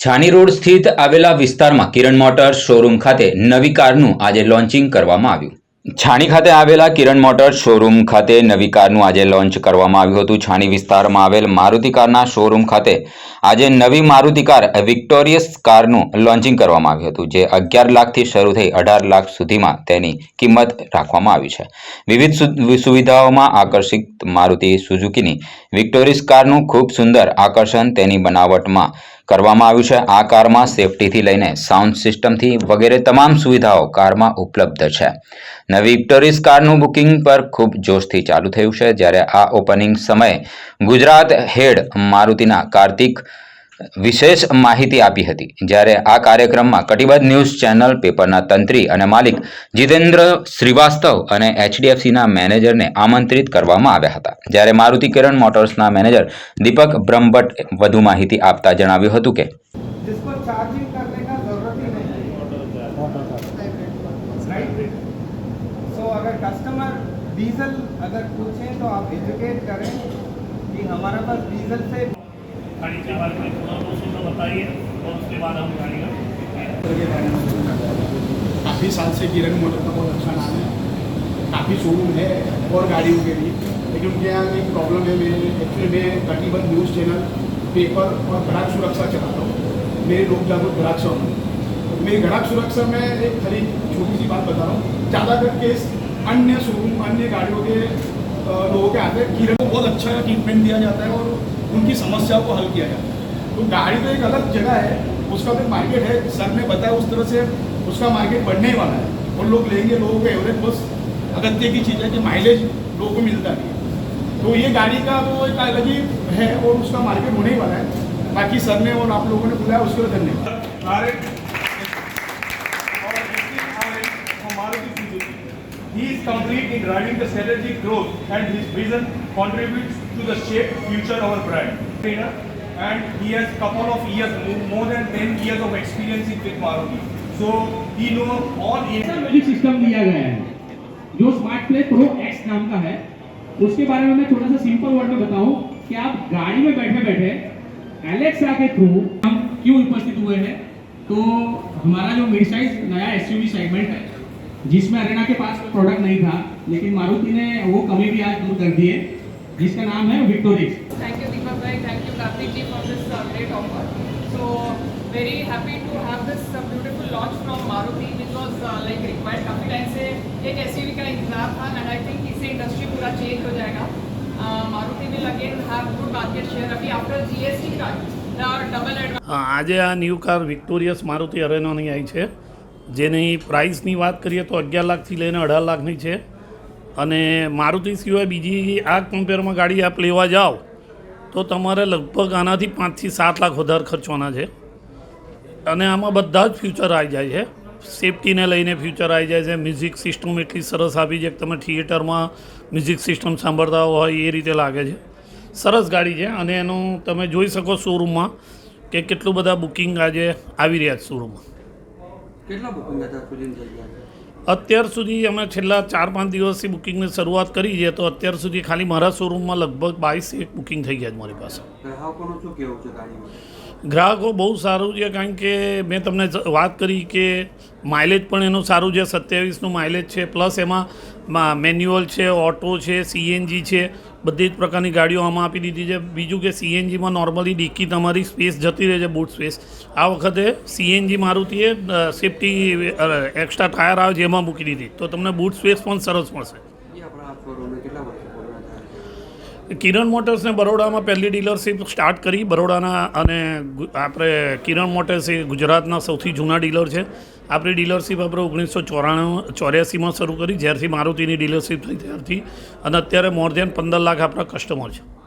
છાની road સ્થિત આવેલા વિસ્તારમાં કિરણ મોટર્સ શોરૂમ ખાતે નવી કારનું આજે લોન્ચિંગ કરવામાં આવ્યું. છાણી ખાતે આવેલા કિરણ મોટર્સ શોરૂમ ખાતે નવી કારનું આજે લોન્ચ કરવામાં આવ્યું હતું. છાણી વિસ્તારમાં આવેલ મારુતિ કારના શોરૂમ ખાતે આજે નવી મારુતિ કાર, વિક્ટોરિયસ કારનું લોન્ચિંગ કરવામાં આવ્યું હતું, જે અગિયાર લાખથી શરૂ થઈ અઢાર લાખ સુધીમાં તેની કિંમત રાખવામાં આવી છે. વિવિધ સુવિધાઓમાં આકર્ષિત મારુતિ સુઝુકીની વિક્ટોરિયસ કારનું ખૂબ સુંદર આકર્ષણ તેની બનાવટમાં કરવામાં આવ્યું છે. આ કારમાં સેફટીથી લઈને સાઉન્ડ સિસ્ટમથી વગેરે તમામ સુવિધાઓ કારમાં ઉપલબ્ધ છે. નવી વિક્ટોરિયસ કારનું બુકિંગ પર ખૂબ જોશથી ચાલુ થયું છે. જ્યારે આ ઓપનિંગ સમયે ગુજરાત હેડ મારુતિના કાર્તિક વિશેષ માહિતી આપી હતી જ્યારે આ કાર્યક્રમમાં કટિબદ્ધ ન્યૂઝ ચેનલ પેપરના તંત્રી અને માલિક જીતેન્દ્ર શ્રીવાસ્તવ અને એચડીએફસીના મેનેજરને આમંત્રિત કરવામાં આવ્યા હતા જ્યારે મારુતિ કિરણ મોટર્સના મેનેજર દીપક બ્રહ્મભટ્ટ વધુ માહિતી આપતા જણાવ્યું હતું કે जिसको चार्जिंग करने का जरूरत ही नहीं राइट सो अगर कस्टमर डीजल अगर पूछें तो आप एजुकेट करें कि हमारे पास डीजल से के बारे में थोड़ा बहुत सुंदर बताइए और उसके बाद हम गाड़ी का काफ़ी साल से किरण मोटर का बहुत अच्छा नाम है। काफ़ी शोरूम है और गाड़ियों के लिए लेकिन उनके यहाँ एक प्रॉब्लम है मेरे। एक्चुअली मैं कटिबद्ध न्यूज़ चैनल पेपर और ग्राहक सुरक्षा चलाता हूँ। मेरे लोग जागरूक ग्राहक सेवा हूँ। मेरी ग्राहक सुरक्षा में एक खाली छोटी सी बात बता रहा हूँ। ज़्यादातर केस अन्य शोरूम अन्य गाड़ियों के लोगों के आते हैं किरण को बहुत अच्छा ट्रीटमेंट दिया जाता है और उनकी समस्याओं को हल किया जाता है। तो गाड़ी तो एक अलग जगह है, उसका भी मार्केट है, सर ने बताया उस तरह से उसका मार्केट बढ़ने ही वाला है। और लोग लेंगे, लोगों का एवरेज बस अगत्य की चीज़ है कि माइलेज लोगों को मिलता नहीं तो ये गाड़ी का तो एक अलग ही है और उसका मार्केट होने ही वाला है। बाकी सर ने और आप लोगों ने बुलाया, उसके लिए धन्यवाद। He is complete in driving the strategic growth and his vision contributes to the shape future of our brand. Trainer and he has couple of years, more than 10 years of experience with Maruti. So he know all music system दिया गया है जो smart play pro X नाम का है उसके बारे में मैं थोड़ा सा सिंपल वर्ड में बताऊँ कि आप गाड़ी में बैठे बैठे एलेक्सा के थ्रू हम क्यों उपस्थित हुए हैं तो हमारा जो मिड साइज़ नया एसयूवी सेगमेंट है जिसमें अरेना के पास कोई प्रोडक्ट नहीं था लेकिन मारुति ने वो कमी भी आज दूर कर दी है जिसका नाम है Victoris Thank you, Deepak bhai. Thank you, Karthik ji, for this uh, great offer. So, very happy to have this uh, beautiful launch from Maruti, which was uh, like required. काफी टाइम से एक SUV का इंतजार था, and I think इससे industry पूरा change हो जाएगा. Uh, Maruti will again have good market share. अभी after GST cut, the double advantage. આજે આ ન્યૂ કાર વિક્ટોરિયસ મારુતિ અરેનાની આવી છે જેની પ્રાઇસની વાત કરીએ તો અગિયાર લાખથી લઈને અઢાર લાખની છે. અને મારુતિ સિવાય બીજી આ કમ્પેરમાં ગાડી આપ લેવા જાઓ, તો તમારે લગભગ આનાથી પાંચથી સાત લાખ વધારે ખર્ચવાના છે. અને આમાં બધા જ ફ્યુચર આવી જાય છે. સેફટીને લઈને ફ્યુચર આવી જાય છે. મ્યુઝિક સિસ્ટમ એટલી સરસ આપી છે કે તમે થિયેટરમાં મ્યુઝિક સિસ્ટમ સાંભળતા હોય એ રીતે લાગે છે. સરસ ગાડી છે અને એનું તમે જોઈ શકો શોરૂમમાં કે કેટલું બધા બુકિંગ આજે આવી રહ્યા છે શોરૂમમાં કેટલા બુકિંગ હતા સુધીની જગ્યાએ? અત્યાર સુધી અમે છેલ્લા ચાર પાંચ દિવસથી બુકિંગની શરૂઆત કરી છે તો અત્યાર સુધી ખાલી મારા શોરૂમમાં લગભગ બાવીસ એક બુકિંગ થઈ ગયા છે મારી પાસે. ગ્રાહકોનું શું કહેવું છે ગાડીમાં? ગ્રાહકો બહુ સારું છે કારણ કે મેં તમને વાત કરી કે માઇલેજ પણ એનું સારું છે સત્યાવીસનું માઇલેજ છે પ્લસ એમાં મેન્યુઅલ છે ઓટો છે સીએનજી છે બધી જ પ્રકારની ગાડીઓ આમાં આપી દીધી છે. બીજું કે સીએનજીમાં નોર્મલી ડિક્કી તમારી સ્પેસ જતી રહે છે બૂટ સ્પેસ આ વખતે સીએનજી મારુતિએ સેફટી એક્સ્ટ્રા ટાયર આવે એમાં મૂકી દીધી. તો તમને બૂટ સ્પેસ પણ સરસ મળશે. કિરણ મોટર્સને બરોડામાં પહેલી ડીલરશીપ સ્ટાર્ટ કરી. બરોડાના અને આપણે કિરણ મોટર્સ એ ગુજરાતના સૌથી જૂના ડીલર છે. આપણી ડીલરશીપ આપણે ઓગણીસો ચોરાણું, ચોર્યાસીમાં શરૂ કરી, જ્યારથી મારુતિની ડીલરશીપ થઈ ત્યારથી. અને અત્યારે મોર દેન પંદર લાખ આપણા કસ્ટમર છે.